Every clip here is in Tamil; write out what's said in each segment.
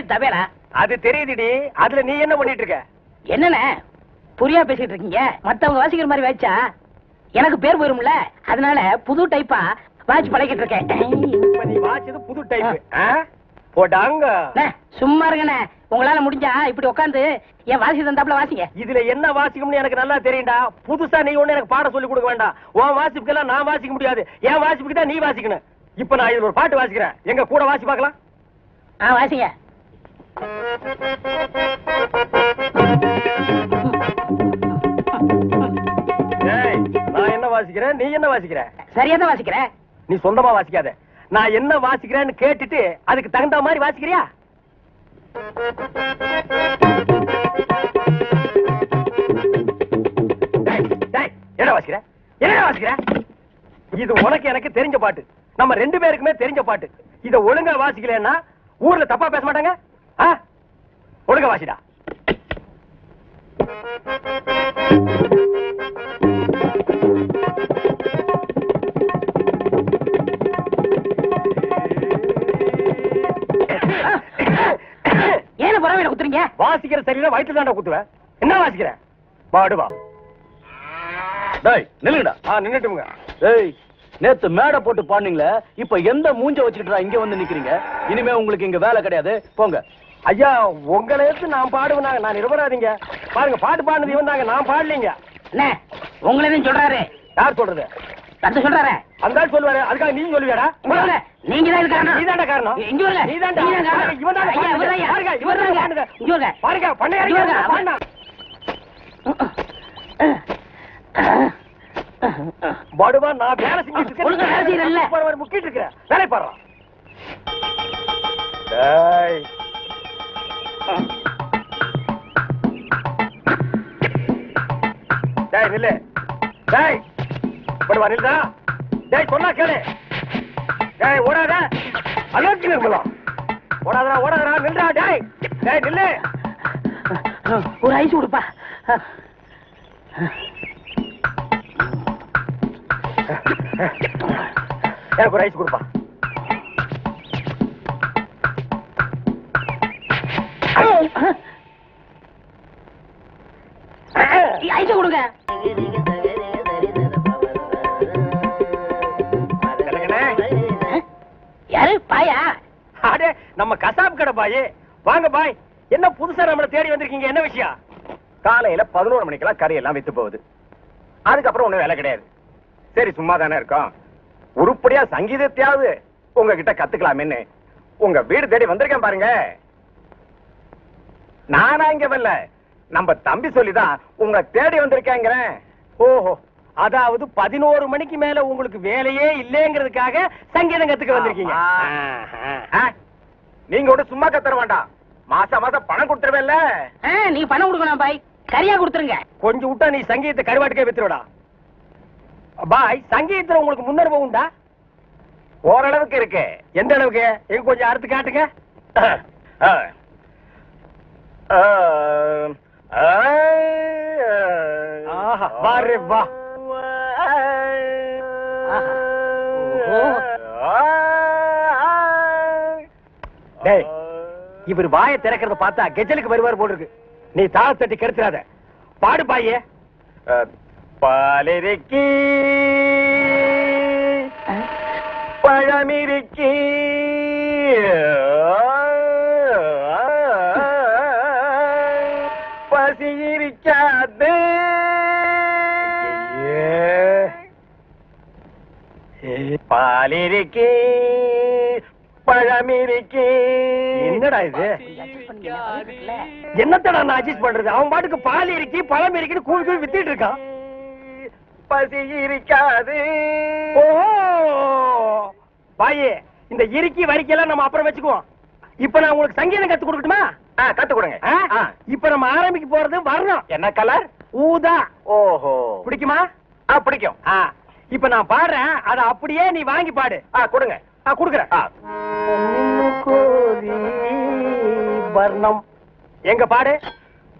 இது தபேலா அது தெரியுதுடி. அதுல நீ என்ன பண்ணிட்டு இருக்க? என்னண்ணே? புரியா பேசிட்டு இருக்கீங்க. மத்தவங்க வாசிக்கிற மாதிரி வாய்ச்சா? எனக்கு பேர் போயிரும்ல? அதனால புது டைப்பா வாட்ச் பழகிட்டு இருக்கேன். புது டைப் போடாங்க அண்ணே, சும்மா இருங்கண்ணே. உங்களால முடிஞ்சா இப்படி உட்காந்து என் வாசி தந்தாப்புல வாசிங்க. இதுல என்ன வாசிக்கும்னு எனக்கு நல்லா தெரியும்டா. புதுசா நீ ஒண்ணு எனக்கு பாட சொல்லி கொடுக்க வேண்டாம். உன் வாசிப்புக்கெல்லாம் நான் வாசிக்க முடியாது. என் வாசிப்புக்கு தான் நீ வாசிக்கணும். இப்ப நான் இதுல ஒரு பாட்டு வாசிக்கிறேன். எங்க கூட வாசி பார்க்கலாம் ஆ வாசிங்க. நான் என்ன வாசிக்கிறேன் நீ என்ன வாசிக்கிற? சரியா தான் வாசிக்கிறேன் நீ சொந்தமா வாசிக்காத. நான் என்ன வாசிக்கிறேன்னு கேட்டுட்டு அதுக்கு தகுந்த மாதிரி வாசிக்கிறியா? என்ன வாசிக்கிற? என்ன வாசிக்கிற? இது உனக்கு எனக்கு தெரிஞ்ச பாட்டு. நம்ம ரெண்டு பேருக்குமே தெரிஞ்ச பாட்டு. இத ஒழுங்கா வாசிக்கலன்னா ஊர்ல தப்பா பேச மாட்டாங்க? ஒழுங்கா வாசிடா. ஏன புறவையில குத்துறீங்க? வாசிக்கிற சரியில்லை வயிற்று தாண்டா குத்துவேன் என்ன வாசிக்கிற? பாடுவா டேய் நில்லுங்கடா. ஆ நின்னுட்டுங்க. டேய் நேத்து மேடை போட்டு பாடுனீங்களே இப்ப எந்த மூஞ்ச வச்சுக்கிட்டு இங்க வந்து நிக்கிறீங்க? இனிமே உங்களுக்கு இங்க வேலை கிடையாது. போங்க. ஐயா உங்களை எடுத்து நான் பாடுவேனாங்க நான் நிரபராதிங்க. பாருங்க பாட்டு பாடுனது இவன் தாங்க. நான் பாடலீங்க. அண்ணே உங்களை எதுவும் சொல்றாரு? யார் சொல்றது? கருத்து சொல்றாரு. அந்த ஆள் சொல்லுவாரு. அதுக்காக நீ சொல்லுவியாடா. நீங்க தான் இது காரணம். இங்க. நீங்க தான் இவன் தான்டா ஐயா. பாருங்க, இவன். இங்க வருங்க. பாருங்க. பாருங்க. படுவா நான் வேலை செஞ்சுட்டு ஒழுங்கா வேலை செய்யறேன்ல. இருக்கேன் பாரு, பாரு, முக்கிட்டு இருக்கிறேன். வேலை பாடுறான் டேய். டேய் நில்லு. டேய். படுவா நில்லுடா. டேய் சொன்னா கேளு. டேய் ஓடாத. அலர்ஜி நிர்மலா ஓடாதடா ஓடாதடா நில்லுடா டேய். டேய் நில்லு. ஒரு ஐஸ் கொடுப்பா. எனக்கு ஒரு ஐஸ் கொடுப்பா. ஐஸ் கொடுங்க. யாரு? பாயா? அடே நம்ம கசாப் கடை பாய். வாங்க பாய். என்ன புதுசா நம்மள தேடி வந்திருக்கீங்க? என்ன விஷயம்? காலையில பதினோரு மணிக்கெல்லாம் கறி எல்லாம் வித்து போகுது. அதுக்கப்புறம் ஒண்ணும் வேலை கிடையாது. சரி சும்மா தானே இருக்கோம். உருப்படியா சங்கீதத்தையாவது உங்ககிட்ட கத்துக்கலாமேன்னு உங்க வீடு தேடி வந்திருக்கேன் பாருங்க. நானா இங்க வரல. நம்ம தம்பி சொல்லிதான் உங்க தேடி வந்திருக்கேங்கிறேன். ஓஹோ அதாவது பதினோரு மணிக்கு மேல உங்களுக்கு வேலையே இல்லைங்கிறதுக்காக சங்கீதம் கத்துக்க வந்திருக்கீங்க. நீங்க கூட சும்மா கத்துற வேண்டாம். மாசம் மாசம் பணம் கொடுத்துருவேன்ல. ஆ, நீங்க பணம் கொடுக்கணும் பாய். கரியா கொடுத்துருங்க. கொஞ்சம் விட்டா நீ சங்கீதத்தை கருவாட்டுக்கே வித்துருடா பாய் சங்கீதத்துல உங்களுக்கு முன்னனுபவம் உண்டா? ஓரளவுக்கு இருக்கு. எந்த அளவுக்கு? எங்க கொஞ்சம் அறுத்து காட்டுங்க. இவர் வாயை திறக்கிறத பார்த்தா கெஜலுக்கு வருவார் போல இருக்கு. நீ தாள தட்டி கெடுத்துறாத. பாடு பாயே. பாலிருக்கி. பழமிருக்கி. பசி இருக்காது பாலிருக்கி. பழமிருக்கி. என்னடா இது? என்னத்தடா நான் அட்ஜஸ்ட் பண்றது? அவன் பாட்டுக்கு பால் இருக்கு பழம் இருக்குன்னு கூவி கூவி வித்திட்டு இருக்கான். பசி இருக்காது. ஓஹோ! பாயே இந்த இறுக்கி வரிக்கையெல்லாம் நம்ம அப்புறம் வச்சுக்குவோம். இப்ப நான் உங்களுக்கு சங்கீதம் கத்து கொடுக்கட்டுமா? கத்து கொடுங்க. இப்ப நம்ம ஆரம்பிக்க போறது வரணும். என்ன கலர் ஊதா. ஓஹோ. பிடிக்குமா? பிடிக்கும். இப்ப நான் பாடுறேன். அத அப்படியே நீ வாங்கி பாடு. கொடுங்க. குடுக்குறேன். வர்ணம். எங்க பாடு?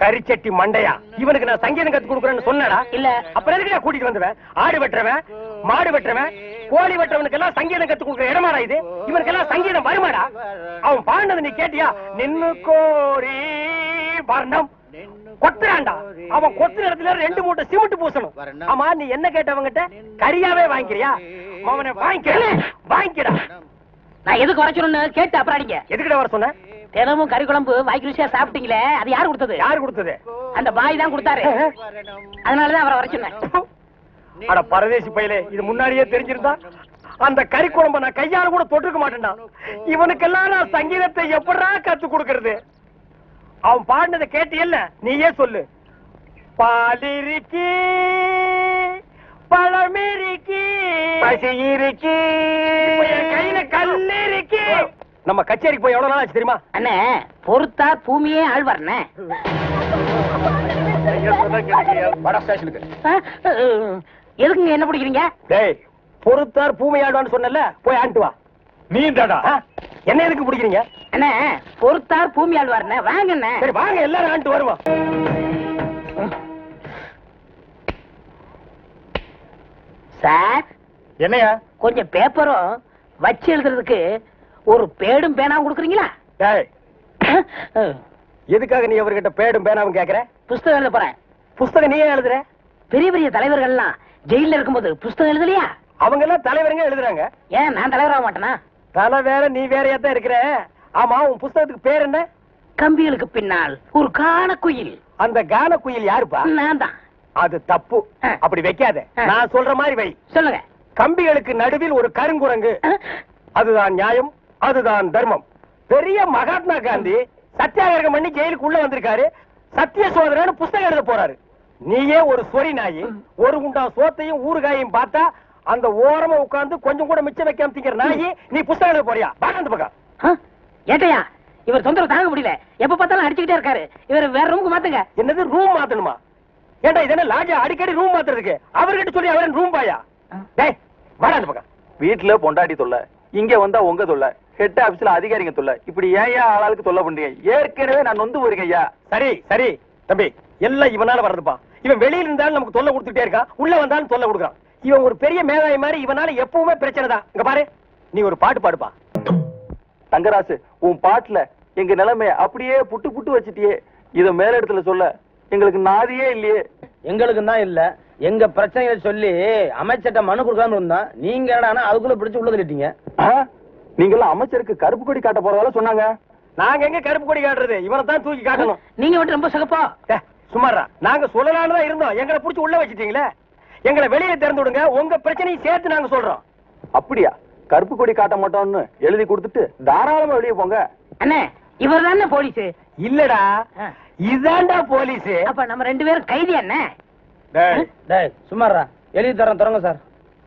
கரிச்சட்டி மண்டையா? இவனுக்கு நான் சங்கீதம் கத்து கொடுக்குறேன்னு சொன்னடா. இல்ல. அப்புறம் எதுக்கு கூட்டிட்டு வந்தவன்? ஆடு வெட்டுறவன் மாடு வெட்டுறவன் கோழி வெட்டுறவனுக்கு எல்லாம் சங்கீதம் கத்து கொடுக்குற இடமாடா இது? இவனுக்கு எல்லாம் சங்கீதம் வருமாடா? அவன் பாடினது நீ கேட்டியா? நின்னு கோரி வர்ணம். கொத்துறான்டா. அவன் கொத்துற இடத்துல ரெண்டு மூட்டை சிமெண்ட் பூசணும். ஆமா நீ என்ன கேட்டவங்கிட்ட? கரியாவே வாங்கிக்கிறியா? அவனை வாங்கிக்கிற வாங்கிக்கடா நான் எதுக்கு வர சொல்லணும்னு கேட்டு அப்புறம் அடிங்க. எதுக்கிட்ட வர சொன்ன? தினமும் கறி குழம்பு வாய்க்கு ருசியா சாப்பிட்டீங்களே? அது யார் கொடுத்தது? யாரு கொடுத்தது? அந்த பாய் தான் கொடுத்தாரு. அதனாலதான் அவரை வர சொன்னேன். அட பரதேசி பையலே இது முன்னாடியே தெரிஞ்சிருந்தா? அந்த கறி குழம்ப நான் கையால கூட தொட்டிருக்க மாட்டேன்டா. இவனுக்கெல்லாம் நான் சங்கீதத்தை எப்படா கத்து கொடுக்கறது? அவன் பாடினதை கேட்டியல்ல நீயே சொல்லு. பாலிருக்கி பழமிருக்கி பசி இருக்கு. கையில கல்லு இருக்கு. நம்ம கச்சேரிக்கு போய் எவ்வளவு நாள் ஆச்சு தெரியுமா? அண்ணே பொறுத்தா பூமியே ஆழ்வார்ண்ணே. வட ஸ்டேஷனுக்கு. எதுக்குங்க என்ன பிடிக்கிறீங்க? டேய் பொறுத்தார் பூமி ஆடுவான்னு சொன்னல போய் ஆண்டு வா. நீ தாடா? என்ன எதுக்கு பிடிக்கிறீங்க? அண்ணே பொறுத்தார் பூமி ஆழ்வார்ண்ணே வாங்கண்ணே. சரி வாங்க எல்லாரும் ஆண்டு வருவோம். சார் என்னையா? கொஞ்சம் பேப்பரும் வச்சு எழுதுறதுக்கு ஒரு பேடும் பேனாவும் கொடுக்குறீங்களா? எதுக்காக நீ அவர்கிட்ட பேடும் பேனாவும் கேக்குற? புஸ்தகம் எழுத போறேன். புஸ்தகம் நீயே எழுதுற? பெரிய பெரிய தலைவர்கள்லாம் ஜெயில இருக்கும்போது புஸ்தகம் எழுதலையா? அவங்க எல்லாம் தலைவருங்க எழுதுறாங்க. ஏன் நான் தலைவராக மாட்டேனா? தலை வேற நீ வேறையா தான் இருக்கிற. ஆமா உன் புஸ்தகத்துக்கு பேர் என்ன? கம்பிகளுக்கு பின்னால் ஒரு காண குயில். அந்த கான குயில் யாருப்பா? நான் தான். அது தப்பு. அப்படி வைக்காத. நான் சொல்ற மாதிரி வை. சொல்லுங்க. கம்பிகளுக்கு நடுவில் ஒரு கருங்குரங்கு. அதுதான் நியாயம். அதுதான் தர்மம். பெரிய மகாத்மா காந்தி சத்தியாகிரகம் பண்ணி ஜெயிலுக்கு உள்ள வந்திருக்காரு. சத்திய சோதரன்னு புஸ்தகம் எழுத போறாரு. நீயே ஒரு சொறி நாயி ஒரு குண்டா சோத்தையும் ஊறுகாயையும் பார்த்தா அந்த ஓரமா உட்கார்ந்து கொஞ்சம் கூட மிச்சம் வைக்காம திங்கிற நாயி நீ புஸ்தகம் எழுத போறியா? பாக்க அந்த பக்கம்? ஏட்டையா? இவர் தொந்தரவு தாங்க முடியல. எப்ப பார்த்தாலும் அடிச்சுக்கிட்டே இருக்காரு. இவர் வேற ரூமுக்கு மாத்துங்க. என்னது ரூம் மாத்தணுமா? ஏண்டா இது என்ன லாட்ஜா அடிக்கடி ரூம் மாத்துறதுக்கு. அவர்கிட்ட சொல்லி அவரன் ரூம் பாயா? டேய் வாடா அந்த பக்கம். வீட்டுல பொண்டாட்டி தொல்லை. இங்க வந்தா உங்க தொல்லை. ஹெட் ஆபீஸ்ல அதிகாரிங்க தொல்லை. இப்படி ஏன் ஆளாளுக்கு தொல்லை பண்றீங்க? ஏற்கனவே நான் நொந்து போயிருக்கேன் ஐயா. சரி சரி தம்பி. எல்லாம் இவனால வர்றதுப்பா. இவன் வெளியில இருந்தாலும் நமக்கு தொல்லை கொடுத்துட்டே இருக்கான். உள்ள வந்தாலும் தொல்லை கொடுக்குறான். இவன் ஒரு பெரிய மேதாவி மாதிரி இவனால எப்பவுமே பிரச்சனை தான். இங்க பாரு. நீ ஒரு பாட்டு பாடுப்பா. தங்கராசு உன் பாட்டுல எங்க நிலைமைய அப்படியே புட்டு புட்டு வச்சிட்டியே. இத மேல இடத்துல சொல்ல எங்களுக்கு நாதியே இல்லையே. எங்களுக்கு தான் இல்ல. எங்க பிரச்சனைகளை சொல்லி அமைச்சர்ட்ட மனு கொடுக்காம இருந்தோம் நீங்க என்னடான்னா அதுக்குள்ள பிடிச்சு உள்ள தள்ளிட்டீங்க. நீங்க எல்லாம் அமைச்சருக்கு கருப்பு கொடி காட்ட போறதால சொன்னாங்க. நாங்க எங்க கருப்பு கொடி காட்டுறது? இவனை தான் தூக்கி காட்டணும். நீங்க மட்டும் ரொம்ப சிகப்பா. டே, சும்மாரா நாங்க சொல்லலாம்னு தான் இருந்தோம். எங்களை புடிச்சு உள்ள வச்சிட்டீங்களே. எங்களை வெளியே திறந்து விடுங்க. உங்க பிரச்சனையும் சேர்த்து நாங்க சொல்றோம். அப்படியா? கருப்பு கொடி காட்ட மாட்டோம்னு எழுதி கொடுத்துட்டு தாராளமா வெளியே போங்க. அண்ணே இவர் தானே போலீஸ்? இல்லடா. இதான்டா போலீஸ். அப்ப நம்ம ரெண்டு பேரும் கைதி அண்ணே டேய். டேய் சும்மாறா எழுதி தரேன் தொடங்க சார்.